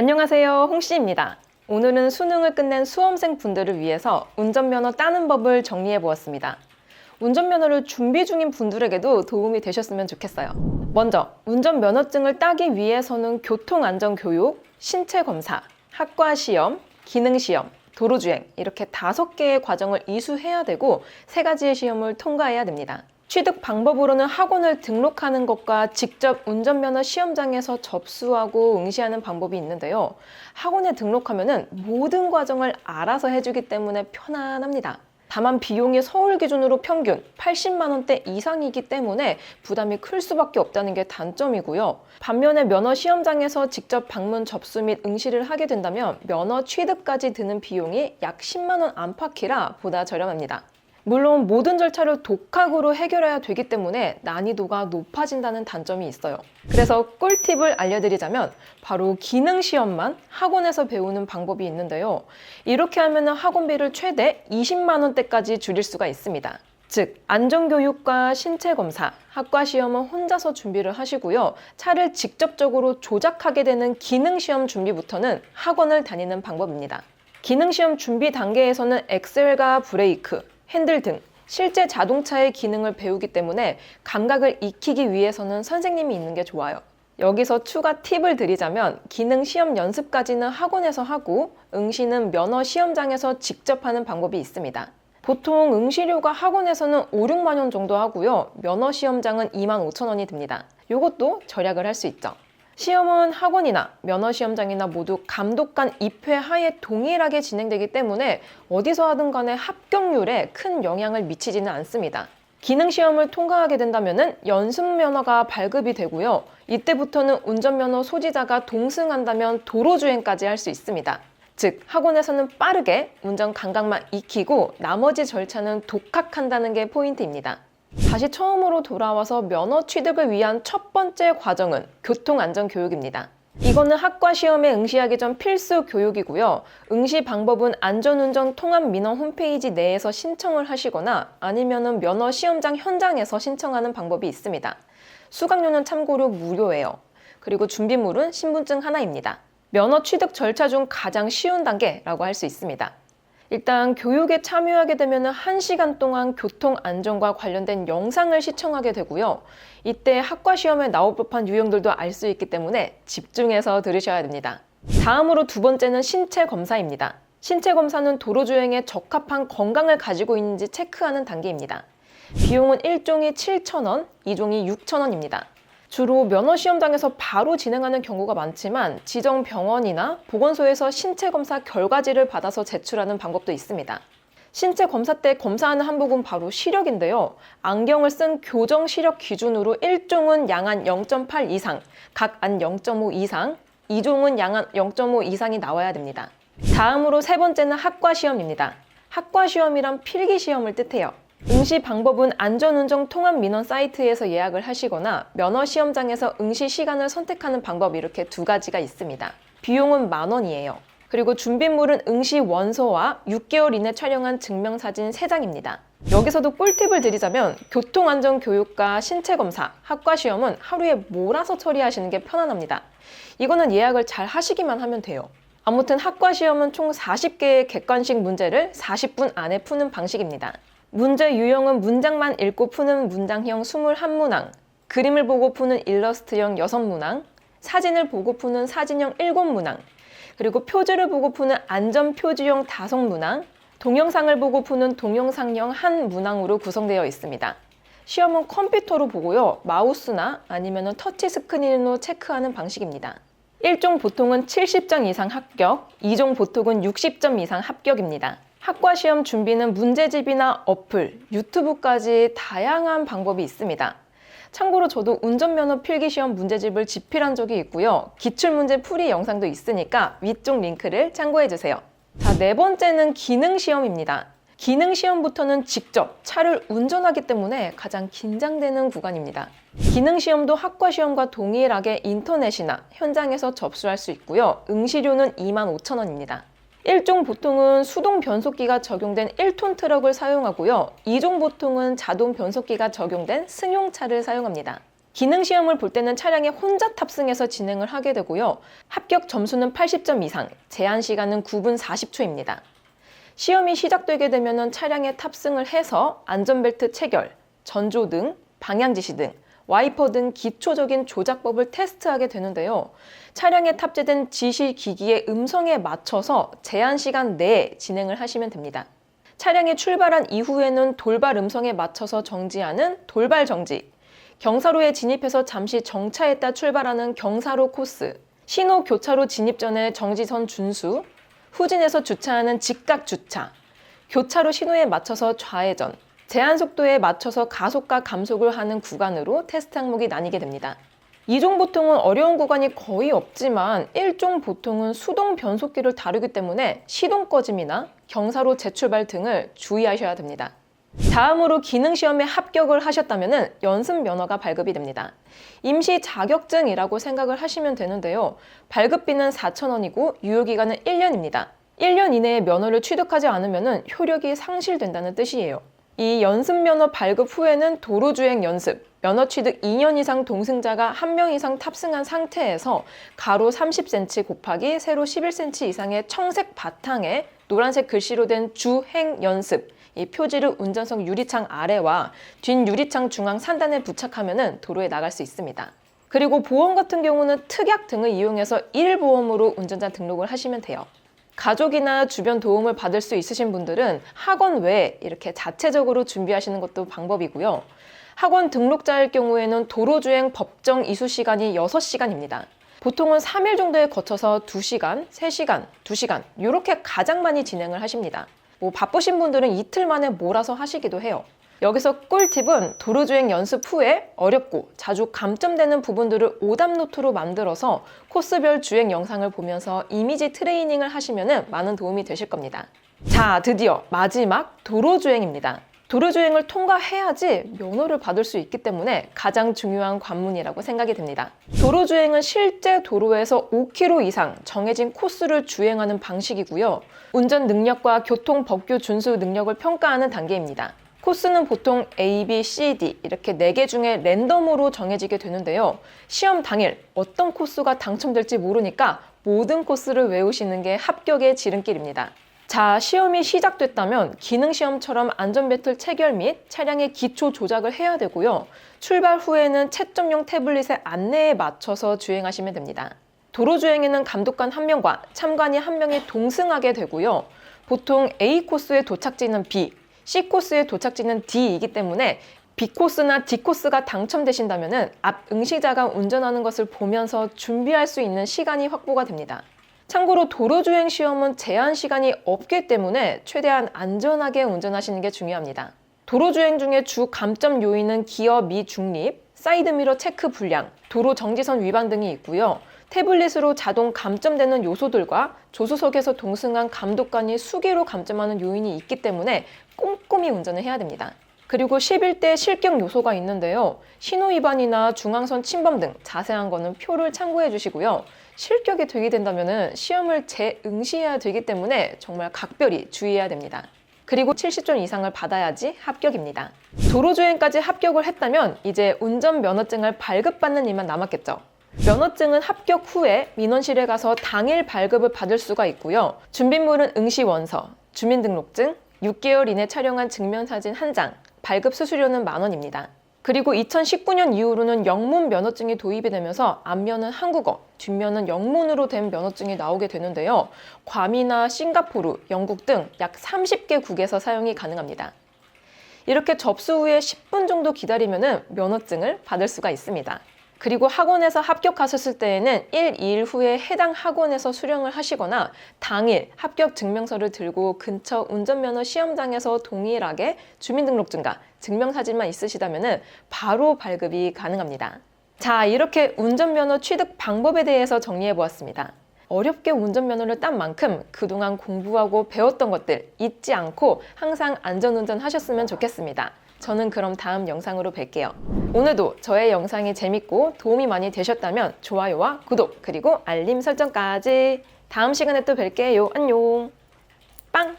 안녕하세요. 홍씨입니다. 오늘은 수능을 끝낸 수험생 분들을 위해서 운전면허 따는 법을 정리해 보았습니다. 운전면허를 준비 중인 분들에게도 도움이 되셨으면 좋겠어요. 먼저, 운전면허증을 따기 위해서는 교통안전교육, 신체검사, 학과시험, 기능시험, 도로주행 이렇게 다섯 개의 과정을 이수해야 되고 세 가지의 시험을 통과해야 됩니다. 취득 방법으로는 학원을 등록하는 것과 직접 운전면허 시험장에서 접수하고 응시하는 방법이 있는데요. 학원에 등록하면은 모든 과정을 알아서 해주기 때문에 편안합니다. 다만 비용이 서울 기준으로 평균 80만 원대 이상이기 때문에 부담이 클 수밖에 없다는 게 단점이고요. 반면에 면허 시험장에서 직접 방문 접수 및 응시를 하게 된다면 면허 취득까지 드는 비용이 약 10만 원 안팎이라 보다 저렴합니다. 물론 모든 절차를 독학으로 해결해야 되기 때문에 난이도가 높아진다는 단점이 있어요. 그래서 꿀팁을 알려드리자면 바로 기능 시험만 학원에서 배우는 방법이 있는데요. 이렇게 하면 학원비를 최대 20만 원대까지 줄일 수가 있습니다. 즉, 안전교육과 신체검사, 학과시험은 혼자서 준비를 하시고요. 차를 직접적으로 조작하게 되는 기능시험 준비부터는 학원을 다니는 방법입니다. 기능시험 준비 단계에서는 엑셀과 브레이크, 핸들 등 실제 자동차의 기능을 배우기 때문에 감각을 익히기 위해서는 선생님이 있는 게 좋아요. 여기서 추가 팁을 드리자면 기능 시험 연습까지는 학원에서 하고 응시는 면허 시험장에서 직접 하는 방법이 있습니다. 보통 응시료가 학원에서는 5, 6만 원 정도 하고요. 면허 시험장은 2만 5천 원이 듭니다. 이것도 절약을 할 수 있죠. 시험은 학원이나 면허 시험장이나 모두 감독관 입회 하에 동일하게 진행되기 때문에 어디서 하든 간에 합격률에 큰 영향을 미치지는 않습니다. 기능 시험을 통과하게 된다면 연습 면허가 발급이 되고요. 이때부터는 운전면허 소지자가 동승한다면 도로 주행까지 할 수 있습니다. 즉, 학원에서는 빠르게 운전 감각만 익히고 나머지 절차는 독학한다는 게 포인트입니다. 다시 처음으로 돌아와서 면허 취득을 위한 첫 번째 과정은 교통안전교육입니다. 이거는 학과 시험에 응시하기 전 필수 교육이고요. 응시 방법은 안전운전 통합 민원 홈페이지 내에서 신청을 하시거나 아니면은 면허 시험장 현장에서 신청하는 방법이 있습니다. 수강료는 참고로 무료예요. 그리고 준비물은 신분증 하나입니다. 면허 취득 절차 중 가장 쉬운 단계라고 할 수 있습니다. 일단 교육에 참여하게 되면 1시간 동안 교통 안전과 관련된 영상을 시청하게 되고요. 이때 학과 시험에 나올 법한 유형들도 알 수 있기 때문에 집중해서 들으셔야 됩니다. 다음으로 두 번째는 신체 검사입니다. 신체 검사는 도로주행에 적합한 건강을 가지고 있는지 체크하는 단계입니다. 비용은 1종이 7,000원, 2종이 6,000원입니다. 주로 면허 시험장에서 바로 진행하는 경우가 많지만 지정 병원이나 보건소에서 신체 검사 결과지를 받아서 제출하는 방법도 있습니다. 신체 검사 때 검사하는 항목은 바로 시력인데요. 안경을 쓴 교정 시력 기준으로 1종은 양한 0.8 이상, 각 안 0.5 이상, 2종은 양한 0.5 이상이 나와야 됩니다. 다음으로 세 번째는 학과 시험입니다. 학과 시험이란 필기 시험을 뜻해요. 응시 방법은 안전운전 통합 민원 사이트에서 예약을 하시거나 면허 시험장에서 응시 시간을 선택하는 방법 이렇게 두 가지가 있습니다. 비용은 만 원이에요. 그리고 준비물은 응시 원서와 6개월 이내 촬영한 증명사진 3장입니다. 여기서도 꿀팁을 드리자면 교통안전교육과 신체검사, 학과시험은 하루에 몰아서 처리하시는 게 편안합니다. 이거는 예약을 잘 하시기만 하면 돼요. 아무튼 학과시험은 총 40개의 객관식 문제를 40분 안에 푸는 방식입니다. 문제 유형은 문장만 읽고 푸는 문장형 21문항, 그림을 보고 푸는 일러스트형 6문항, 사진을 보고 푸는 사진형 7문항, 그리고 표지를 보고 푸는 안전표지형 5문항, 동영상을 보고 푸는 동영상형 한 문항으로 구성되어 있습니다. 시험은 컴퓨터로 보고요. 마우스나 아니면 터치 스크린으로 체크하는 방식입니다. 1종 보통은 70점 이상 합격, 2종 보통은 60점 이상 합격입니다. 학과 시험 준비는 문제집이나 어플, 유튜브까지 다양한 방법이 있습니다. 참고로 저도 운전면허 필기시험 문제집을 집필한 적이 있고요. 기출문제 풀이 영상도 있으니까 위쪽 링크를 참고해주세요. 자, 네 번째는 기능시험입니다. 기능시험부터는 직접 차를 운전하기 때문에 가장 긴장되는 구간입니다. 기능시험도 학과시험과 동일하게 인터넷이나 현장에서 접수할 수 있고요. 응시료는 2만 5천 원입니다. 1종 보통은 수동 변속기가 적용된 1톤 트럭을 사용하고요. 2종 보통은 자동 변속기가 적용된 승용차를 사용합니다. 기능 시험을 볼 때는 차량에 혼자 탑승해서 진행을 하게 되고요. 합격 점수는 80점 이상, 제한 시간은 9분 40초입니다. 시험이 시작되게 되면 차량에 탑승을 해서 안전벨트 체결, 전조 등, 방향 지시 등 와이퍼 등 기초적인 조작법을 테스트하게 되는데요. 차량에 탑재된 지시 기기의 음성에 맞춰서 제한 시간 내에 진행을 하시면 됩니다. 차량이 출발한 이후에는 돌발 음성에 맞춰서 정지하는 돌발 정지, 경사로에 진입해서 잠시 정차했다 출발하는 경사로 코스, 신호 교차로 진입 전에 정지선 준수, 후진해서 주차하는 직각 주차, 교차로 신호에 맞춰서 좌회전, 제한 속도에 맞춰서 가속과 감속을 하는 구간으로 테스트 항목이 나뉘게 됩니다. 이종 보통은 어려운 구간이 거의 없지만 일종 보통은 수동 변속기를 다루기 때문에 시동 꺼짐이나 경사로 재출발 등을 주의하셔야 됩니다. 다음으로 기능 시험에 합격을 하셨다면 연습 면허가 발급이 됩니다. 임시 자격증이라고 생각을 하시면 되는데요. 발급비는 4,000원이고 유효 기간은 1년입니다. 1년 이내에 면허를 취득하지 않으면 효력이 상실된다는 뜻이에요. 이 연습 면허 발급 후에는 도로 주행 연습, 면허 취득 2년 이상 동승자가 1명 이상 탑승한 상태에서 가로 30cm 곱하기 세로 11cm 이상의 청색 바탕에 노란색 글씨로 된 주행 연습, 이 표지를 운전석 유리창 아래와 뒷 유리창 중앙 산단에 부착하면 도로에 나갈 수 있습니다. 그리고 보험 같은 경우는 특약 등을 이용해서 일보험으로 운전자 등록을 하시면 돼요. 가족이나 주변 도움을 받을 수 있으신 분들은 학원 외에 이렇게 자체적으로 준비하시는 것도 방법이고요. 학원 등록자일 경우에는 도로주행 법정 이수 시간이 6시간입니다. 보통은 3일 정도에 거쳐서 2시간, 3시간, 2시간 이렇게 가장 많이 진행을 하십니다. 뭐 바쁘신 분들은 이틀 만에 몰아서 하시기도 해요. 여기서 꿀팁은 도로주행 연습 후에 어렵고 자주 감점되는 부분들을 오답 노트로 만들어서 코스별 주행 영상을 보면서 이미지 트레이닝을 하시면 많은 도움이 되실 겁니다. 자, 드디어 마지막 도로주행입니다. 도로주행을 통과해야지 면허를 받을 수 있기 때문에 가장 중요한 관문이라고 생각이 됩니다. 도로주행은 실제 도로에서 5km 이상 정해진 코스를 주행하는 방식이고요. 운전 능력과 교통 법규 준수 능력을 평가하는 단계입니다. 코스는 보통 A, B, C, D 이렇게 4개 중에 랜덤으로 정해지게 되는데요. 시험 당일 어떤 코스가 당첨될지 모르니까 모든 코스를 외우시는 게 합격의 지름길입니다. 자, 시험이 시작됐다면 기능 시험처럼 안전벨트 체결 및 차량의 기초 조작을 해야 되고요. 출발 후에는 채점용 태블릿의 안내에 맞춰서 주행하시면 됩니다. 도로 주행에는 감독관 한 명과 참관이 한 명이 동승하게 되고요. 보통 A 코스의 도착지는 B, C 코스의 도착지는 D이기 때문에 B 코스나 D 코스가 당첨되신다면 앞 응시자가 운전하는 것을 보면서 준비할 수 있는 시간이 확보가 됩니다. 참고로 도로주행 시험은 제한 시간이 없기 때문에 최대한 안전하게 운전하시는 게 중요합니다. 도로주행 중에 주 감점 요인은 기어 미중립, 사이드미러 체크 불량, 도로 정지선 위반 등이 있고요. 태블릿으로 자동 감점되는 요소들과 조수석에서 동승한 감독관이 수기로 감점하는 요인이 있기 때문에 꼼꼼히 운전을 해야 됩니다. 그리고 11대 실격 요소가 있는데요. 신호 위반이나 중앙선 침범 등 자세한 거는 표를 참고해 주시고요. 실격이 되게 된다면 시험을 재응시해야 되기 때문에 정말 각별히 주의해야 됩니다. 그리고 70점 이상을 받아야지 합격입니다. 도로주행까지 합격을 했다면 이제 운전면허증을 발급받는 일만 남았겠죠. 면허증은 합격 후에 민원실에 가서 당일 발급을 받을 수가 있고요. 준비물은 응시원서, 주민등록증, 6개월 이내 촬영한 증명사진 한 장, 발급 수수료는 만 원입니다. 그리고 2019년 이후로는 영문 면허증이 도입이 되면서 앞면은 한국어, 뒷면은 영문으로 된 면허증이 나오게 되는데요. 괌이나 싱가포르, 영국 등 약 30개 국에서 사용이 가능합니다. 이렇게 접수 후에 10분 정도 기다리면 면허증을 받을 수가 있습니다. 그리고 학원에서 합격하셨을 때에는 1, 2일 후에 해당 학원에서 수령을 하시거나 당일 합격 증명서를 들고 근처 운전면허 시험장에서 동일하게 주민등록증과 증명사진만 있으시다면 바로 발급이 가능합니다. 자, 이렇게 운전면허 취득 방법에 대해서 정리해 보았습니다. 어렵게 운전면허를 딴 만큼 그동안 공부하고 배웠던 것들 잊지 않고 항상 안전운전 하셨으면 좋겠습니다. 저는 그럼 다음 영상으로 뵐게요. 오늘도 저의 영상이 재밌고 도움이 많이 되셨다면 좋아요와 구독 그리고 알림 설정까지 다음 시간에 또 뵐게요. 안녕. 빵!